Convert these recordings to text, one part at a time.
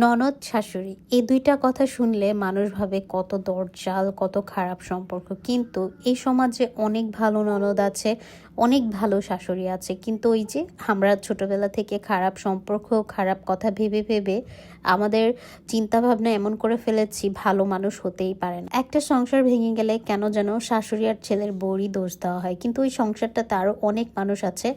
ননদ শাশুড়ি, এই দুইটা কথা শুনলে মানুষ ভাবে কত দরজাল, কত খারাপ সম্পর্ক। কিন্তু এই সমাজে অনেক ভালো ননদ আছে, অনেক ভালো শাশুড়ি আছে। কিন্তু ওই যে আমরা ছোটবেলা থেকে খারাপ সম্পর্ক, খারাপ কথা ভেবে ভেবে আমাদের চিন্তা ভাবনা এমন করে ফেলেছি, ভালো মানুষ হতেই পারে না। একটা সংসার ভেঙে গেলে কেন যেন শাশুড়ি আর ছেলের বউরই দোষ দেওয়া হয়। কিন্তু ওই সংসারটা তারও অনেক মানুষ আছে।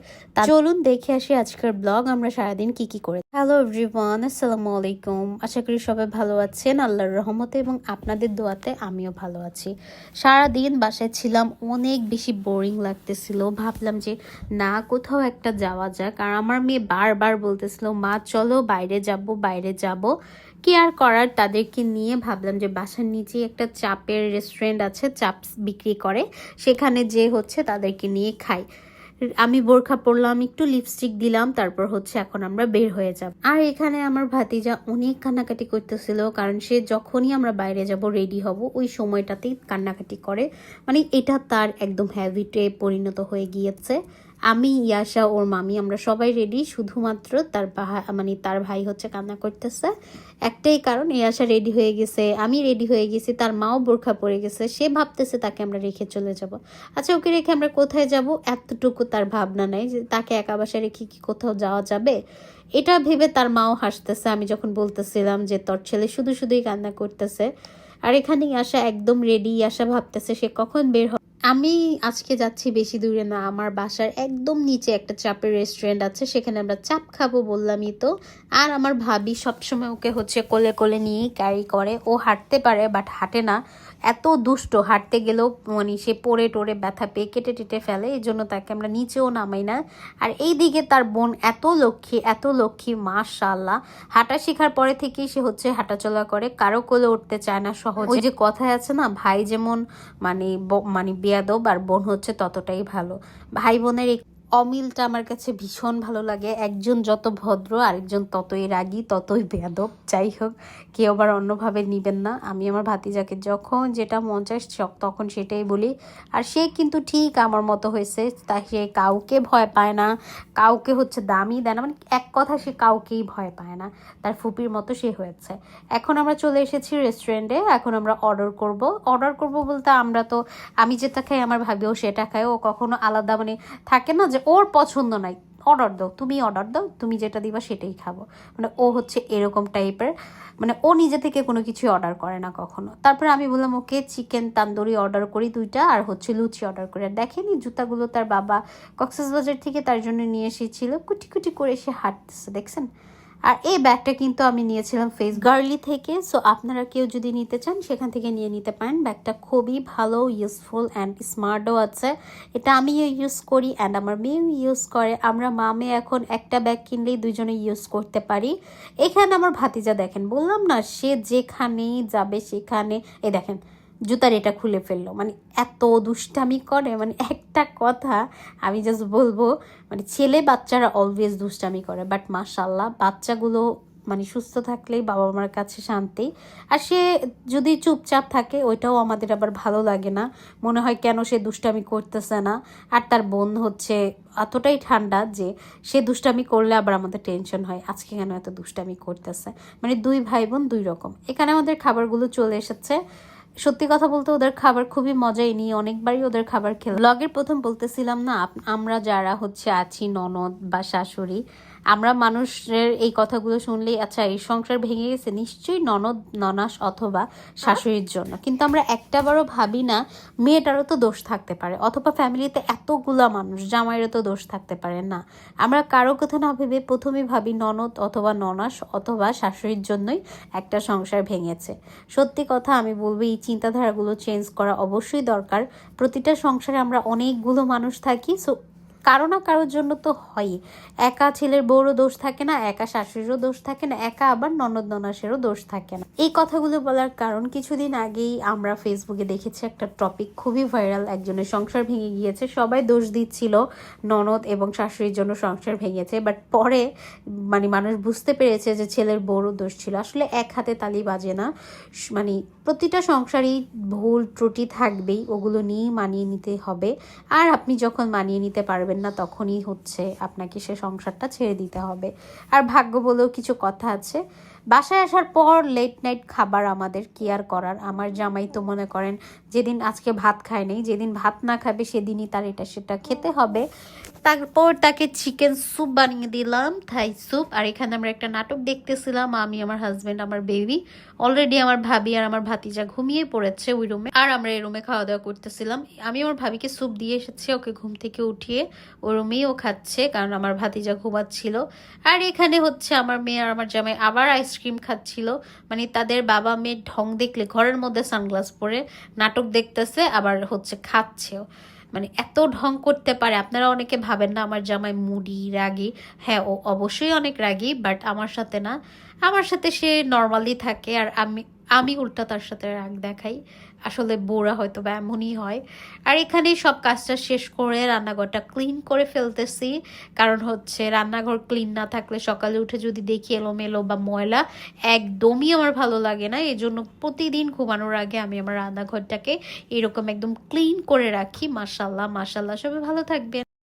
চলুন দেখে আসি আজকের ব্লগ, আমরা সারাদিন কি কি করে হ্যালো এভরিওয়ান আসসালামু আলাইকুম। আশা করি সবাই ভালো আছেন। আল্লাহর রহমতে এবং আপনাদের দোয়াতে আমিও ভালো আছি। সারাদিন বাসায় ছিলাম, অনেক বেশি বোরিং লাগতেছিল। ভাবলাম যে না, কোথাও একটা যাওয়া যাক। আর আমার মেয়ে বারবার বলতেছিল, মা, চলো বাইরে যাব বাইরে যাব। কি আর করার তাদেরকে নিয়ে ভাবলাম যে বাসার নিচেই একটা চাপের রেস্টুরেন্ট আছে চাপ বিক্রি করে। সেখানে যে হচ্ছে তাদেরকে নিয়ে খাই। আমি বোরখা পরলাম, একটু লিপস্টিক দিলাম, তারপর হচ্ছে এখন আমরা বের হয়ে যাব। আর এখানে আমার ভাতিজা অনেক কান্নাকাটি করতেছিল, কারণ সে যখনই আমরা বাইরে যাব রেডি হব, ওই সময়টাতেই কান্নাকাটি করে। মানে এটা তার একদম হ্যাবিটে পরিণত হয়ে গিয়েছে। আমি, ইয়াশা, ওর মামি, আমরা সবাই রেডি শুধুমাত্র তার মানে তার ভাই হচ্ছে কান্না করতেছে। একটাই কারণ, ইয়াশা রেডি হয়ে গেছে, আমি রেডি হয়ে গেছি, তার মাও বোরখা পরে গেছে, সে ভাবতেছে তাকে আমরা রেখে চলে যাব। আচ্ছা ওকে রেখে আমরা কোথায় যাব? এতটুকু তার ভাবনা নাই যে তাকে একা বাসায় রেখে কি কোথাও যাওয়া যাবে? এটা ভেবে তার মাও হাসতেছে, আমি যখন বলতেছিলাম যে তোর ছেলে শুধু শুধুই কান্না করতেছে। আর এখানেই আসা একদম রেডি আসা ভাবতেছে সে কখন বের হবে আমি আজকে যাচ্ছি বেশি দূরে না, আমার বাসার একদম নিচে একটা চাপের রেস্টুরেন্ট আছে, সেখানে আমরা চাপ খাব বললামই তো। আর আমার ভাবি সবসময় ওকে হচ্ছে কোলে কোলে নিয়ে ক্যারি করে। ও হাঁটতে পারে বাট হাঁটে না। এত দুষ্ট, হাঁটতে গেলেও মানে সে পড়ে টোরে ব্যথা পেয়ে কেটে টেটে ফেলে এই জন্য তাকে আমরা নিচেও নামাই না। আর এই দিকে তার বোন এত লক্ষ্মী এত লক্ষ্মী মাশাল্লাহ হাঁটা শেখার পরে থেকেই সে হচ্ছে হাঁটাচলা করে। কারও কোলে উঠতে চায় না সহজ। ওই যে কথায় আছে না, ভাই যেমন মানে মানে বেয়াদব আর বোন হচ্ছে ততটাই ভালো। ভাই বোনের অমিলটা আমার কাছে ভীষণ ভালো লাগে। একজন যত ভদ্র, আরেকজন ততই রাগী, ততই বেয়াদব। যাই হোক, কেউ আবার অন্যভাবে নিবেন না। আমি আমার ভাতিজাকে যখন যেটা মন চায় তখন সেটাই বলি। আর সে কিন্তু ঠিক আমার মতো হয়েছে। তা সে কাউকে ভয় পায় না। কাউকে হচ্ছে দামি দেয় না। মানে এক কথা, সে কাউকেই ভয় পায় না। তার ফুপির মতো সে হয়েছে। এখন আমরা চলে এসেছি রেস্টুরেন্টে এখন আমরা অর্ডার করব। অর্ডার করব বলতে আমরা তো, আমি যেটা খাই, আমার ভাবিও সেটা খাই ও কখনো আলাদা মানে থাকে না যে ওর পছন্দ নাই অর্ডার দাও, তুমি অর্ডার দাও, তুমি যেটা দিবা সেটাই খাব। মানে ও হচ্ছে এরকম টাইপের মানে ও নিজে থেকে কোনো কিছুই অর্ডার করে না কখনো। তারপরে আমি বললাম, ওকে চিকেন তান্দুরি অর্ডার করি দুইটা, আর হচ্ছে লুচি অর্ডার করি। আর দেখেনি, জুতাগুলো তার বাবা কক্সেস বাজার থেকে তার জন্য নিয়ে এসেছিল। কুটি কুটি করে এসে হাঁটতেছে, দেখছেন? আর এই ব্যাগটা কিন্তু আমি নিয়েছিলাম ফেস গার্লি থেকে। সো আপনারা কেউ যদি নিতে চান, সেখান থেকে নিয়ে নিতে পারেন। ব্যাগটা খুবই ভালো ইউজফুল অ্যান্ড স্মার্টও আছে। এটা আমিও ইউজ করি অ্যান্ড আমার মেয়েও ইউজ করে। আমরা মামে এখন একটা ব্যাগ কিনলেই দুজনে ইউজ করতে পারি। এখানে আমার ভাতিজা দেখেন, বললাম না, সে যেখানেই যাবে সেখানে এই দেখেন জুতার এটা খুলে ফেলল। মানে এত দুষ্টামি করে মানে একটা কথা আমি জাস্ট বলব মানে ছেলে বাচ্চারা অলওয়েজ দুষ্টামি করে বাট মাশাল্লাহ বাচ্চাগুলো মানে সুস্থ থাকলেই বাবা মার কাছে শান্তি। আর সে যদি চুপচাপ থাকে, ওইটাও আমাদের আবার ভালো লাগে না। মনে হয় কেন সে দুষ্টামি করতেছে না? আর তার বোন হচ্ছে এতটাই ঠান্ডা যে সে দুষ্টামি করলে আবার আমাদের টেনশন হয়, আজকে কেন এত দুষ্টামি করতেছে? মানে দুই ভাই বোন দুই রকম। এখানে আমাদের খাবারগুলো চলে এসেছে। সত্যি কথা বলতে ওদের খাবার খুবই মজাই নিই অনেকবারই ওদের খাবার খেলাম। ব্লগের প্রথম বলতেছিলাম না আমরা যারা হচ্ছে আছি ননদ বা শাশুড়ি আমরা মানুষের এই কথাগুলো শুনলেই আচ্ছা এই সংসার ভেঙে গেছে, নিশ্চয়ই ননদ, ননাস অথবা শাশুড়ির জন্য। কিন্তু আমরা একটাবারও ভাবি না, মেয়েটারও তো দোষ থাকতে পারে, অথবা ফ্যামিলিতে এতগুলা মানুষ, জামাইয়েরও তো দোষ থাকতে পারে, না। আমরা কারও কথা না ভেবে প্রথমে ভাবি ননদ অথবা ননাস অথবা শাশুড়ির জন্যই একটা সংসার ভেঙেছে। সত্যি কথা আমি বলব, এই চিন্তাধারাগুলো চেঞ্জ করা অবশ্যই দরকার। প্রতিটা সংসারে আমরা অনেকগুলো মানুষ থাকি সো কারও না কারোর জন্য তো হয়ই। একা ছেলের বউরও দোষ থাকে না, একা শাশুড়িরও দোষ থাকে না, একা আবার ননদ ননাসেরও দোষ থাকে না। এই কথাগুলো বলার কারণ কিছুদিন আগেই আমরা ফেসবুকে দেখেছি একটা টপিক খুবই ভাইরাল একজনের সংসার ভেঙে গিয়েছে, সবাই দোষ দিচ্ছিল ননদ এবং শাশুড়ির জন্য সংসার ভেঙেছে বাট পরে মানে মানুষ বুঝতে পেরেছে যে ছেলের বউরও দোষ ছিল। আসলে এক হাতে তালি বাজে না। মানে প্রতিটা সংসারই ভুল ত্রুটি থাকবেই, ওগুলো নিয়েই মানিয়ে নিতে হবে। আর আপনি যখন মানিয়ে নিতে পারবেন না, তখনই হচ্ছে আপনাকে সে সংসারটা ছেড়ে দিতে হবে। আর ভাগ্য বলেও কিছু কথা আছে। বাসায় আসার পর লেট নাইট খাবার আমাদের কেয়ার করার। আমার জামাই তো মনে করেন, যেদিন আজকে ভাত খায় নেই, যেদিন ভাত না খাবে সেদিনই তার এটা সেটা খেতে হবে। তারপর তাকে চিকেন স্যুপ বানিয়ে দিলাম, থাই স্যুপ। আর এখানে আমরা একটা নাটক দেখতেছিলাম, আমি, আমার হাজবেন্ড আমার বেবি অলরেডি আমার ভাবি আর আমার ভাতিজা ঘুমিয়ে পড়েছে ওই রুমে আর আমরা এই রুমে খাওয়া দাওয়া করতেছিলাম। আমি আমার ভাবিকে স্যুপ দিয়ে এসেছি, ওকে ঘুম থেকে উঠিয়ে ওই রুমেই ও খাচ্ছে, কারণ আমার ভাতিজা ঘুমাচ্ছিল। আর এখানে হচ্ছে আমার মেয়ে আর আমার জামাই আবার আইসক্রিম খাচ্ছিল। মানে তাদের বাবা মেয়ের ঢং দেখলে ঘরের মধ্যে সানগ্লাস পরে নাটক দেখতেছে, আবার হচ্ছে খাচ্ছেও। মানে এত ঢং করতে পারে। আপনারা অনেকে ভাবেন না আমার জামাই মুডি, রাগি। হ্যাঁ ও অবশ্যই অনেক রাগি, বাট আমার সাথে না। আমার সাথে সে নর্মালি থাকে আর আমি আমি উল্টা তার সাথে রাগ দেখাই। আসলে বোরা হয়তো বা এমনই হয়। আর এখানে সব কাজটা শেষ করে রান্নাঘরটা ক্লিন করে ফেলতেছি। কারণ হচ্ছে রান্নাঘর ক্লিন না থাকলে সকালে উঠে যদি দেখি এলোমেলো বা ময়লা, একদমই আমার ভালো লাগে না। এই জন্য প্রতিদিন ঘুমানোর আগে আমি আমার রান্নাঘরটাকে এরকম একদম ক্লিন করে রাখি। মাসাল্লাহ মাসাল্লাহ সবাই ভালো থাকবেন।